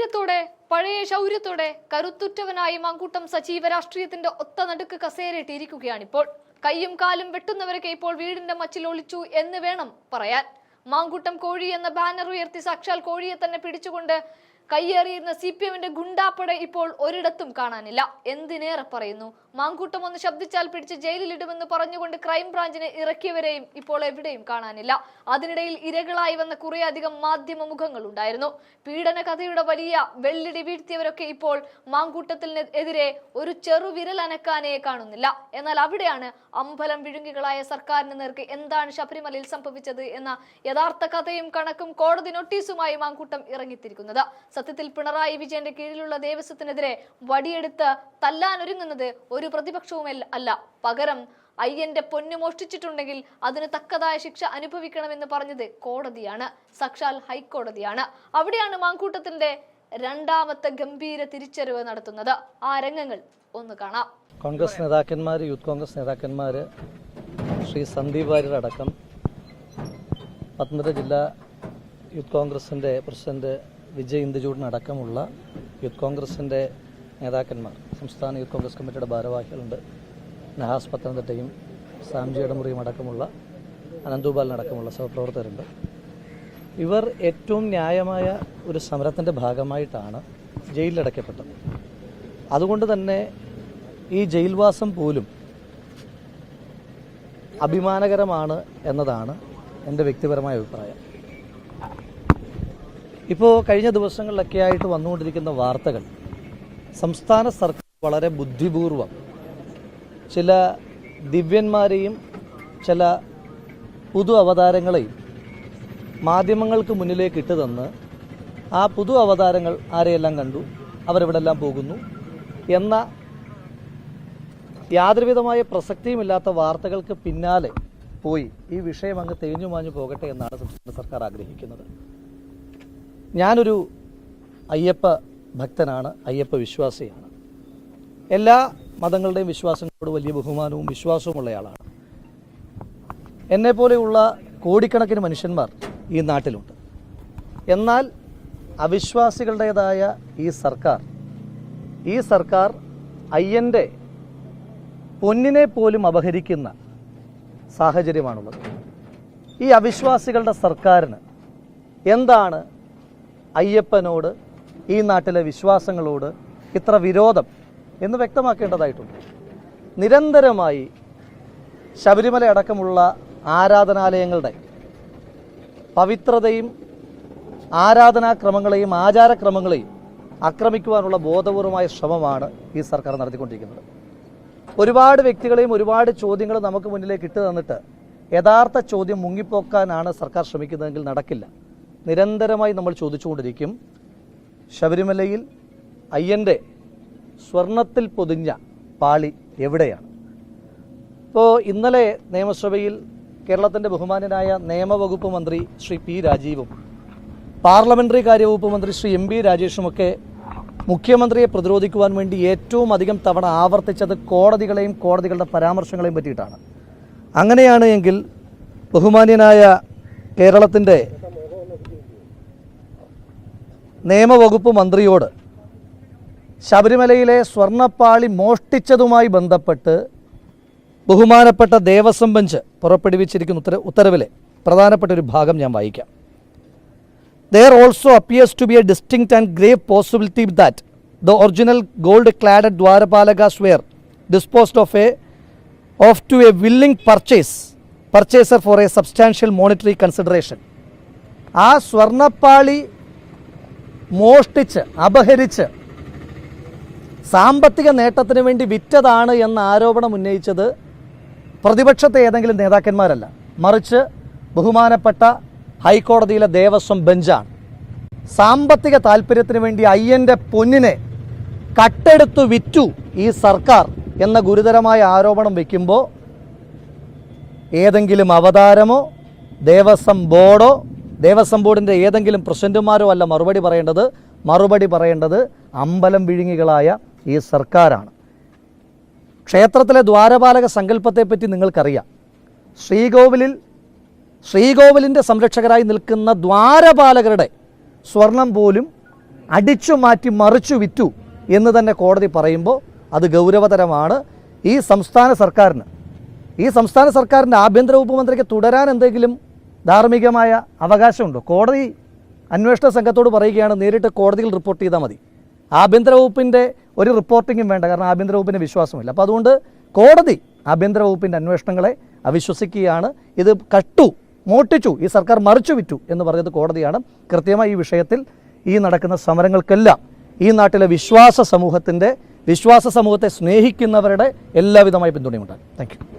ധീരത്തോടെ പഴയ ശൗര്യത്തോടെ കരുത്തുറ്റവനായി മാങ്കൂട്ടം സജീവ രാഷ്ട്രീയത്തിന്റെ ഒത്ത നടുക്ക് കസേരയിട്ടിരിക്കുകയാണിപ്പോൾ. കയ്യും കാലും വെട്ടുന്നവരൊക്കെ ഇപ്പോൾ വീടിന്റെ മച്ചിൽ ഒളിച്ചു എന്ന് വേണം പറയാൻ. മാങ്കൂട്ടം കോഴി എന്ന ബാനർ ഉയർത്തി സാക്ഷാൽ കോഴിയെ തന്നെ പിടിച്ചുകൊണ്ട് കയ്യേറിയിരുന്ന സി പി എമ്മിന്റെ ഗുണ്ടാപ്പട ഇപ്പോൾ ഒരിടത്തും കാണാനില്ല. എന്തിനേറെ പറയുന്നു? മാങ്കൂട്ടം ഒന്ന് ശബ്ദിച്ചാൽ പിടിച്ച് ജയിലിലിടുമെന്ന് പറഞ്ഞുകൊണ്ട് ക്രൈംബ്രാഞ്ചിനെ ഇറക്കിയവരെയും ഇപ്പോൾ എവിടെയും കാണാനില്ല. അതിനിടയിൽ ഇരകളായി വന്ന കുറേയധികം മാധ്യമ മുഖങ്ങൾ ഉണ്ടായിരുന്നു പീഡന കഥയുടെ വലിയ വെള്ളിടി വീഴ്ത്തിയവരൊക്കെ ഇപ്പോൾ മാങ്കൂട്ടത്തിനെതിരെ ഒരു ചെറുവിരൽ അനക്കാനേ കാണുന്നില്ല. എന്നാൽ അവിടെയാണ് അമ്പലം വിഴുങ്ങികളായ സർക്കാരിന് നേർക്ക് എന്താണ് ശബരിമലയിൽ സംഭവിച്ചത് എന്ന യഥാർത്ഥ കഥയും കണക്കും കോടതി നോട്ടീസുമായി മാങ്കൂട്ടം ഇറങ്ങിത്തിരിക്കുന്നത്. സത്യത്തിൽ പിണറായി വിജയന്റെ കീഴിലുള്ള ദേവസ്വത്തിനെതിരെ വടിയെടുത്ത് തല്ലാനൊരുങ്ങുന്നത് ഒരു പ്രതിപക്ഷവും അല്ല. പകരം അയ്യന്റെ പൊന്നു മോഷ്ടിച്ചിട്ടുണ്ടെങ്കിൽ അതിന് തക്കതായ ശിക്ഷ അനുഭവിക്കണമെന്ന് പറഞ്ഞത് കോടതിയാണ്. സാക്ഷാൽ ഹൈക്കോടതിയാണ്. അവിടെയാണ് മാങ്കൂട്ടത്തിന്റെ രണ്ടാമത്തെ ഗംഭീര തിരിച്ചറിവ് നടത്തുന്നത്. ആ രംഗങ്ങൾ ഒന്ന് കാണാം. കോൺഗ്രസ് നേതാക്കന്മാർ യൂത്ത് കോൺഗ്രസ് നേതാക്കന്മാർ ശ്രീ സന്ദീപ് വാര്യർ അടക്കം പത്തനംതിട്ട ജില്ലാ യൂത്ത് കോൺഗ്രസിന്റെ പ്രസിഡന്റ് വിജയ് ഇന്ദുചൂടിനടക്കമുള്ള യൂത്ത് കോൺഗ്രസിന്റെ നേതാക്കന്മാർ സംസ്ഥാന യൂത്ത് കോൺഗ്രസ് കമ്മിറ്റിയുടെ ഭാരവാഹികളുണ്ട്. നഹാസ് പത്തനംതിട്ടയും സാംജി ഇടമുറിയും അടക്കമുള്ള അനന്തുപാലൻ അടക്കമുള്ള സഹപ്രവർത്തകരുണ്ട്. ഇവർ ഏറ്റവും ന്യായമായ ഒരു സമരത്തിന്റെ ഭാഗമായിട്ടാണ് ജയിലിലടയ്ക്കപ്പെട്ടത്. അതുകൊണ്ട് തന്നെ ഈ ജയിൽവാസം പോലും അഭിമാനകരമാണ് എന്നതാണ് എന്റെ വ്യക്തിപരമായ അഭിപ്രായം. ഇപ്പോൾ കഴിഞ്ഞ ദിവസങ്ങളിലൊക്കെ ആയിട്ട് വന്നുകൊണ്ടിരിക്കുന്ന വാർത്തകൾ സംസ്ഥാന സർക്കാർ വളരെ ബുദ്ധിപൂർവം ചില ദിവ്യന്മാരെയും ചില പുതു അവതാരങ്ങളെയും മാധ്യമങ്ങൾക്ക് മുന്നിലേക്ക് ഇട്ട് തന്ന് ആ പുതു അവതാരങ്ങൾ ആരെയെല്ലാം കണ്ടു അവരെവിടെല്ലാം പോകുന്നു എന്ന യാതൊരുവിധമായ പ്രസക്തിയുമില്ലാത്ത വാർത്തകൾക്ക് പിന്നാലെ പോയി ഈ വിഷയം അങ്ങ് തേഞ്ഞു മാഞ്ഞു പോകട്ടെ എന്നാണ് സംസ്ഥാന സർക്കാർ ആഗ്രഹിക്കുന്നത്. ഞാനൊരു അയ്യപ്പ ഭക്തനാണ് അയ്യപ്പ വിശ്വാസിയാണ്. എല്ലാ മതങ്ങളുടെയും വിശ്വാസങ്ങളോട് വലിയ ബഹുമാനവും വിശ്വാസവും ഉള്ളയാളാണ് എന്നെപ്പോലെയുള്ള കോടിക്കണക്കിന് മനുഷ്യന്മാർ ഈ നാട്ടിലുണ്ട്. എന്നാൽ അവിശ്വാസികളുടേതായ ഈ സർക്കാർ ഈ സർക്കാർ അയ്യന്റെ പൊന്നിനെ പോലും അപഹരിക്കുന്ന സാഹചര്യമാണുള്ളത്. ഈ അവിശ്വാസികളുടെ സർക്കാരിന് എന്താണ് അയ്യപ്പനോട് ഈ നാട്ടിലെ വിശ്വാസങ്ങളോട് ഇത്ര വിരോധം എന്ന് വ്യക്തമാക്കേണ്ടതായിട്ടുണ്ട്. നിരന്തരമായി ശബരിമല അടക്കമുള്ള ആരാധനാലയങ്ങളുടെ പവിത്രതയും ആരാധനാക്രമങ്ങളെയും ആചാരക്രമങ്ങളെയും ആക്രമിക്കുവാനുള്ള ബോധപൂർവമായ ശ്രമമാണ് ഈ സർക്കാർ നടത്തിക്കൊണ്ടിരിക്കുന്നത്. ഒരുപാട് വ്യക്തികളെയും ഒരുപാട് ചോദ്യങ്ങളും നമുക്ക് മുന്നിലേക്ക് ഇട്ട് തന്നിട്ട് യഥാർത്ഥ ചോദ്യം മുങ്ങിപ്പോക്കാനാണ് സർക്കാർ ശ്രമിക്കുന്നതെങ്കിൽ നടക്കില്ല. നിരന്തരമായി നമ്മൾ ചോദിച്ചുകൊണ്ടിരിക്കും ശബരിമലയിൽ അയ്യന്റെ സ്വർണത്തിൽ പൊതിഞ്ഞ പാളി എവിടെയാണ്? ഇപ്പോൾ ഇന്നലെ നിയമസഭയിൽ കേരളത്തിന്റെ ബഹുമാനനായ നിയമവകുപ്പ് മന്ത്രി ശ്രീ പി രാജീവും പാർലമെന്ററി കാര്യവകുപ്പ് മന്ത്രി ശ്രീ എം ബി രാജേഷുമൊക്കെ മുഖ്യമന്ത്രിയെ പ്രതിരോധിക്കുവാൻ വേണ്ടി ഏറ്റവും അധികം തവണ ആവർത്തിച്ചത് കോടതികളെയും കോടതികളുടെ പരാമർശങ്ങളെയും പറ്റിയിട്ടാണ്. അങ്ങനെയാണ് എങ്കിൽ ബഹുമാന്യനായ കേരളത്തിന്റെ നിയമവകുപ്പ് മന്ത്രിയോട് ശബരിമലയിലെ സ്വർണപ്പാളി മോഷ്ടിച്ചതുമായി ബന്ധപ്പെട്ട് ബഹുമാനപ്പെട്ട ദേവസ്വം ബെഞ്ച് പുറപ്പെടുവിച്ചിരിക്കുന്ന ഉത്തര ഉത്തരവിലെ പ്രധാനപ്പെട്ട ഒരു ഭാഗം ഞാൻ വായിക്കാം There also appears to be a distinct and grave possibility that the original gold cladded Dwarapalagas were disposed of a of to a willing purchase purchaser for a substantial monetary consideration. ആ സ്വർണപ്പാളി മോഷ്ടിച്ച് അപഹരിച്ച് സാമ്പത്തിക നേട്ടത്തിന് വേണ്ടി വിറ്റതാണ് എന്ന ആരോപണം ഉന്നയിച്ചത് പ്രതിപക്ഷത്തെ ഏതെങ്കിലും നേതാക്കന്മാരല്ല. മറിച്ച് ബഹുമാനപ്പെട്ട ഹൈക്കോടതിയിലെ ദേവസ്വം ബെഞ്ചാണ്. സാമ്പത്തിക താല്പര്യത്തിന് വേണ്ടി അയ്യന്റെ പൊന്നിനെ കട്ടെടുത്തു വിറ്റു ഈ സർക്കാർ എന്ന ഗുരുതരമായ ആരോപണം വയ്ക്കുമ്പോൾ ഏതെങ്കിലും അവതാരമോ ദേവസ്വം ബോർഡോ ദേവസ്വം ബോർഡിന്റെ ഏതെങ്കിലും പ്രസിഡന്റുമാരോ അല്ല മറുപടി പറയേണ്ടത്? മറുപടി പറയേണ്ടത് അമ്പലം വിഴുങ്ങികളായ ഈ സർക്കാരാണ്. ക്ഷേത്രത്തിലെ ദ്വാരപാലക സങ്കല്പത്തെപ്പറ്റി നിങ്ങൾക്കറിയാം. ശ്രീകോവിലിൽ ശ്രീകോവിലിന്റെ സംരക്ഷകരായി നിൽക്കുന്ന ദ്വാരപാലകരുടെ സ്വർണം പോലും അടിച്ചു മാറ്റി മറിച്ചു വിറ്റു എന്ന് തന്നെ കോടതി പറയുമ്പോൾ അത് ഗൗരവതരമാണ്. ഈ സംസ്ഥാന സർക്കാരിന് ഈ സംസ്ഥാന സർക്കാരിന്റെ ആഭ്യന്തര ഉപമന്ത്രിക്ക് മന്ത്രിക്ക് തുടരാൻ എന്തെങ്കിലും ധാർമ്മികമായ അവകാശമുണ്ടോ. കോടതി അന്വേഷണ സംഘത്തോട് പറയുകയാണ് നേരിട്ട് കോടതിയിൽ റിപ്പോർട്ട് ചെയ്താൽ മതി. ആഭ്യന്തര വകുപ്പിന്റെ ഒരു റിപ്പോർട്ടിങ്ങും വേണ്ട കാരണം ആഭ്യന്തര വകുപ്പിന് വിശ്വാസമില്ല. അപ്പോൾ അതുകൊണ്ട് കോടതി ആഭ്യന്തര വകുപ്പിന്റെ അന്വേഷണങ്ങളെ അവിശ്വസിക്കുകയാണ്. ഇത് കട്ടു മോട്ടിച്ചു ഈ സർക്കാർ മറിച്ചു വിറ്റു എന്ന് പറഞ്ഞത് കോടതിയാണ്. കൃത്യമായി ഈ വിഷയത്തിൽ ഈ നടക്കുന്ന സമരങ്ങൾക്കെല്ലാം ഈ നാട്ടിലെ വിശ്വാസ സമൂഹത്തിന്റെ വിശ്വാസ സമൂഹത്തെ സ്നേഹിക്കുന്നവരുടെ എല്ലാവിധമായ പിന്തുണയുമുണ്ടാകും താങ്ക്